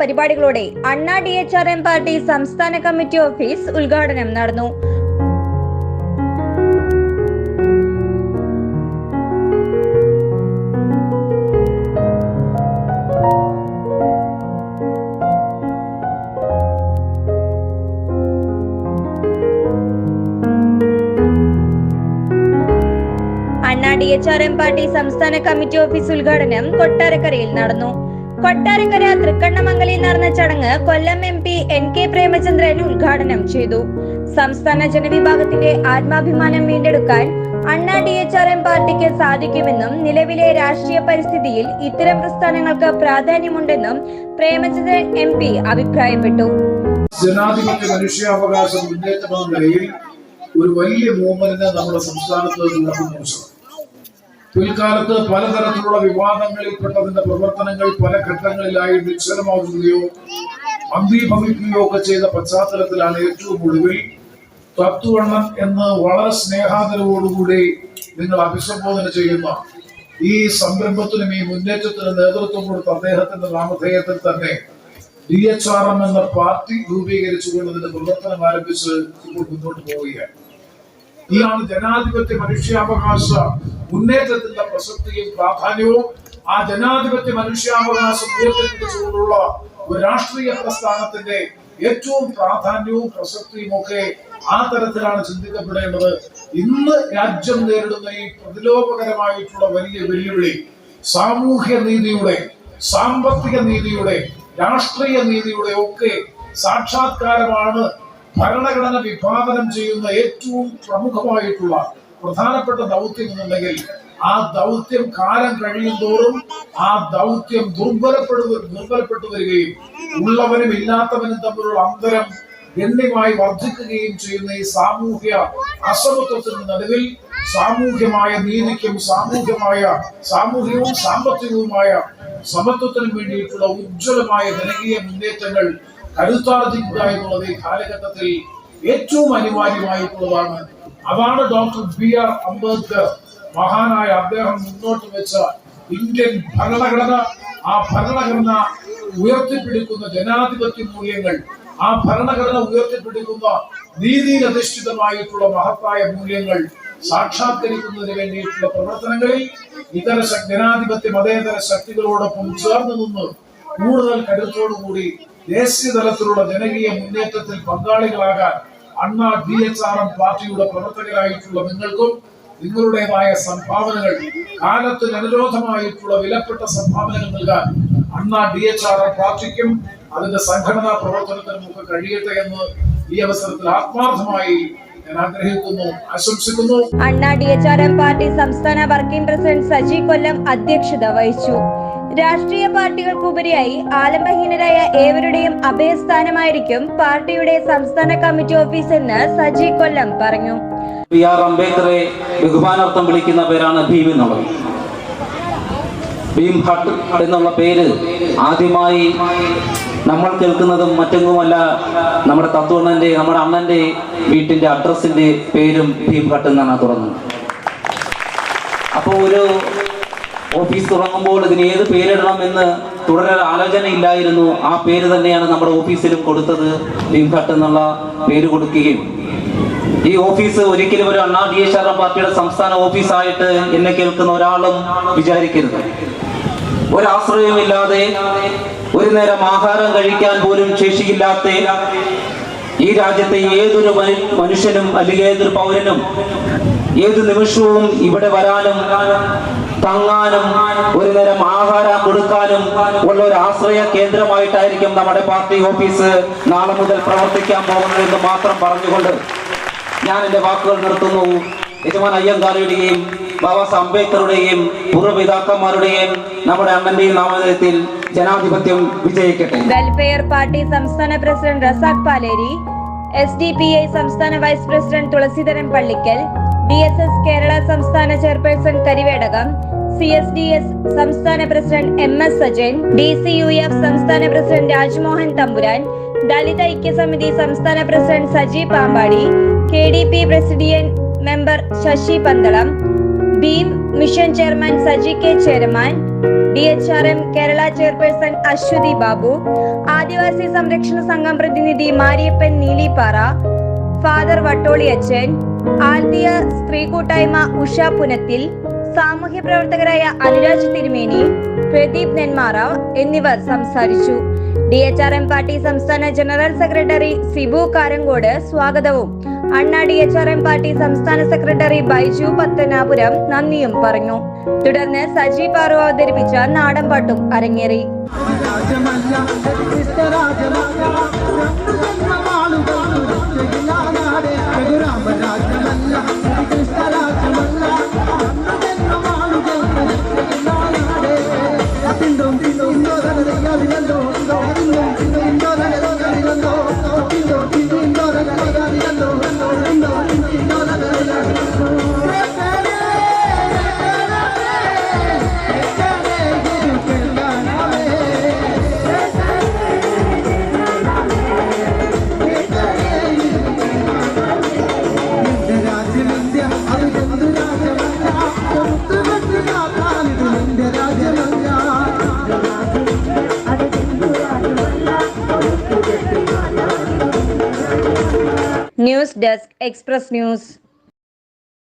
പരിപാടികളോടെ Anna D H R M party സംസ്ഥാന committee office ഉദ്ഘാടനം നടന്നു. Anna D H R M party സംസ്ഥാന കമ്മിറ്റി ഓഫീസ് ഉദ്ഘാടനം കൊട്ടാരക്കരയിൽ നടന്നു. കൊട്ടാരക്കര തൃക്കണ്ണമംഗലിൽ നടന്ന ചടങ്ങ് Kollam M P N K Premachandran ഉദ്ഘാടനം ചെയ്തു. സംസ്ഥാന ജനവിഭാഗത്തിന്റെ ആത്മാഭിമാനം വീണ്ടെടുക്കാൻ അണ്ണാ ഡി എച്ച് ആർ എം പാർട്ടിക്ക് സാധിക്കുമെന്നും നിലവിലെ രാഷ്ട്രീയ പരിസ്ഥിതിയിൽ ഇത്തരം പ്രസ്ഥാനങ്ങൾക്ക് പ്രാധാന്യമുണ്ടെന്നും പ്രേമചന്ദ്രൻ എം പി അഭിപ്രായപ്പെട്ടു. ജനാധിപത്യ മനുഷ്യാവകാശ മുന്നേറ്റം നിലയിൽ ഒരു വലിയ മൂവ്മെന്റിനെ നമ്മുടെ സംസ്ഥാനത്ത് കുറിച്ചു പിൽക്കാലത്ത് പലതരത്തിലുള്ള വിവാദങ്ങളിൽപ്പെട്ടതിന്റെ പ്രവർത്തനങ്ങൾ പല ഘട്ടങ്ങളിലായി നിശ്ചലമാകുകയോ അന്തീഭവിക്കുകയോ ഒക്കെ ചെയ്ത പശ്ചാത്തലത്തിലാണ് ഏറ്റവും ഒടുവിൽ തത്വണ്ണൻ എന്ന് വളരെ സ്നേഹാദരവോടുകൂടി നിങ്ങൾ അഭിസംബോധന ചെയ്യുന്ന ഈ സംരംഭത്തിനും ഈ മുന്നേറ്റത്തിനും നേതൃത്വം കൊടുത്ത അദ്ദേഹത്തിന്റെ നാമധേയത്തിൽ തന്നെ ഡി എച്ച് ആർ എം എന്ന പാർട്ടി രൂപീകരിച്ചുകൊണ്ട് ഇതിന്റെ പ്രവർത്തനം ആരംഭിച്ച് ഇപ്പോൾ മുന്നോട്ട് പോവുകയാണ്. ഇയാണ് ജനാധിപത്യ മനുഷ്യാവകാശ മുന്നേറ്റത്തിന്റെ പ്രസക്തിയും പ്രാധാന്യവും. ആ ജനാധിപത്യ മനുഷ്യാവകാശം ഉയർത്തിപ്പിടിച്ചുകൊണ്ടുള്ള ഒരു രാഷ്ട്രീയ പ്രസ്ഥാനത്തിന്റെ ഏറ്റവും പ്രാധാന്യവും പ്രസക്തിയും ഒക്കെ ആ തരത്തിലാണ് ചിന്തിക്കപ്പെടേണ്ടത്. ഇന്ന് രാജ്യം നേരിടുന്ന ഈ പ്രതിലോഭകരമായിട്ടുള്ള വലിയ വെല്ലുവിളി സാമൂഹ്യ നീതിയുടെ സാമ്പത്തിക നീതിയുടെ രാഷ്ട്രീയ നീതിയുടെ ഒക്കെ സാക്ഷാത്കാരമാണ് ഭരണഘടന വിഭാവനം ചെയ്യുന്ന ഏറ്റവും പ്രമുഖമായിട്ടുള്ള പ്രധാനപ്പെട്ട ദൗത്യം എന്നുണ്ടെങ്കിൽ ആ ദൗത്യം കാലം കഴിയും തോറും ആ ദൗത്യം ദുർബലപ്പെടുക ദുർബലപ്പെട്ടു വരികയും ഉള്ളവനും ഇല്ലാത്തവനും തമ്മിലുള്ള അന്തരം ഗണ്യമായി വർദ്ധിക്കുകയും ചെയ്യുന്ന ഈ സാമൂഹ്യ അസമത്വത്തിന് നടുവിൽ സാമൂഹ്യമായ നീതിക്കും സാമൂഹ്യമായ സാമൂഹികവും സാമ്പത്തികവുമായ സമത്വത്തിനും വേണ്ടിയിട്ടുള്ള ഉജ്ജ്വലമായ ജനകീയ മുന്നേറ്റങ്ങൾ കരുത്താർജിക്കുക എന്നുള്ളത് ഈ കാലഘട്ടത്തിൽ ഏറ്റവും അനിവാര്യമായിട്ടുള്ളതാണ്. അതാണ് ഡോക്ടർ ബി ആർ അംബേദ്കർ മഹാനായ അദ്ദേഹം മുന്നോട്ട് വെച്ച ഇന്ത്യൻ ഭരണഘടന. ആ ഭരണഘടന ഉയർത്തിപ്പിടിക്കുന്ന ജനാധിപത്യ മൂല്യങ്ങൾ ആ ഭരണഘടന ഉയർത്തിപ്പിടിക്കുന്ന നീതിയിലധിഷ്ഠിതമായിട്ടുള്ള മഹത്തായ മൂല്യങ്ങൾ സാക്ഷാത്കരിക്കുന്നതിന് വേണ്ടിയിട്ടുള്ള പ്രവർത്തനങ്ങളിൽ ഇതര ജനാധിപത്യ മതേതര ശക്തികളോടൊപ്പം ചേർന്ന് നിന്ന് കൂടുതൽ കരുത്തോടുകൂടി ദേശീയ തലത്തിലുള്ള ജനകീയ മുന്നേറ്റത്തിൽ പങ്കാളികളാകാൻ അണ്ണാ ഡി എച്ച് ആർ എം പാർട്ടിയുടെ പ്രവർത്തകരായിട്ടുള്ള നിങ്ങൾക്കും നിങ്ങളുടേതായ സംഭാവനകൾ കാലത്തിന് അനുരോധമായിട്ടുള്ള വിലപ്പെട്ട സംഭാവനകൾ നൽകാൻ അണ്ണാ ഡി എച്ച് ആർ എം പാർട്ടിക്കും അതിന്റെ സംഘടനാ പ്രവർത്തനത്തിനും ഒക്കെ കഴിയട്ടെ എന്ന് ഈ അവസരത്തിൽ ആത്മാർത്ഥമായി Anna D H R M party സംസ്ഥാന വർക്കിംഗ് പ്രസിഡന്റ് സജി കൊല്ലം അധ്യക്ഷത വഹിച്ചു. രാഷ്ട്രീയ പാർട്ടികൾക്കുപരിയായി ആലംബഹീനരായ ഏവരുടെയും അഭയസ്ഥാനമായിരിക്കും പാർട്ടിയുടെ സംസ്ഥാന കമ്മിറ്റി ഓഫീസ് എന്ന് സജി കൊല്ലം പറഞ്ഞു. ബി ആർ അംബേദ്കറെ ബഹുമാനാർത്ഥം വിളിക്കുന്ന പേരാണ് ഭീം എന്നുള്ളത്. ഭീം ഹട്ട് എന്നുള്ള പേര് ആദ്യമായി നമ്മൾ കേൾക്കുന്നതും മറ്റൊന്നുമല്ല നമ്മുടെ തത്വണ്ണന്റെ നമ്മുടെ അണ്ണന്റെ വീട്ടിന്റെ അഡ്രസ്സിന്റെ പേരും ഭീം ഹട്ട് എന്നാണ് തുറന്നത് അപ്പോൾ ഒരു ഓഫീസ് തുടങ്ങുമ്പോൾ ഇതിന് ഏത് പേരിടണം എന്ന് തുടരെ ആലോചന ഇല്ലായിരുന്നു ആ പേര് തന്നെയാണ് നമ്മുടെ ഓഫീസിലും കൊടുത്തത്. ഭീംഘട്ട് എന്നുള്ള പേര് കൊടുക്കുകയും. ഈ ഓഫീസ് ഒരിക്കലും ഒരു അണ്ണാ ഡി എച്ച് ആർ പാർട്ടിയുടെ സംസ്ഥാന ഓഫീസായിട്ട് എന്നെ കേൾക്കുന്ന ഒരാളും വിചാരിക്കരുത്. ഒരാശ്രയമില്ലാതെ ഒരു നേരം ആഹാരം കഴിക്കാൻ പോലും ശേഷിയില്ലാത്ത ഈ രാജ്യത്തെ ഏതൊരു മനുഷ്യനും അല്ലെങ്കിൽ ഏതൊരു പൗരനും ഏത് നിമിഷവും ഇവിടെ വരാനും തങ്ങാനും ഒരു നേരം ആഹാരം കൊടുക്കാനും ഉള്ള ഒരു ആശ്രയ കേന്ദ്രമായിട്ടായിരിക്കും നമ്മുടെ പാർട്ടി ഓഫീസ് നാളെ മുതൽ പ്രവർത്തിക്കാൻ പോകുന്നത് എന്ന് മാത്രം പറഞ്ഞുകൊണ്ട് ഞാൻ എന്റെ വാക്കുകൾ നിർത്തുന്നു. യജമാൻ അയ്യങ്കാരിയുടെയും ബാബാ അംബേദ്കറുടെയും പൂർവപിതാക്കന്മാരുടെയും നമ്മുടെ അണ്ണന്റെയും നാമധേയത്തിൽ ജനാധിപത്യം വിജയിക്കട്ടെ. വെൽഫെയർ പാർട്ടി സംസ്ഥാന president Razak Paleri S D P I സംസ്ഥാന vice president Thulaseedharan Pallikkal D S S Kerala സംസ്ഥാന chairperson Karivedakam C S D S സംസ്ഥാന president M S Sajayan D C U F സംസ്ഥാന president Rajmohan Thampuran Dalit ഐക്യസമിതി സംസ്ഥാന president Saji Pampady K D P presidium member Sasi Pandalam Bhim mission chairman Saji K Cheraman D H R M Kerala chairperson Aswathy Babu Adivasi Samrakshana Sangham പ്രതിനിധി Mariappan Neelippara father Vattoli അച്ഛൻ Althea സ്ത്രീ കൂട്ടായ്മ ഉഷ പുനത്തിൽ സാമൂഹ്യ പ്രവർത്തകരായ അനുരാജ് തിരുമേനി പ്രദീപ് നെന്മാറാവ് എന്നിവർ സംസാരിച്ചു D H R M party സംസ്ഥാന ജനറൽ സെക്രട്ടറി സിബു കാരങ്കോട് സ്വാഗതവും Anna D H R M party സംസ്ഥാന സെക്രട്ടറി ബൈജു പത്തനാപുരം നന്ദിയും പറഞ്ഞു തുടർന്ന് സജി പാറു അവതരിപ്പിച്ച നാടൻപാട്ടും അരങ്ങേറി Thank you. Desk express news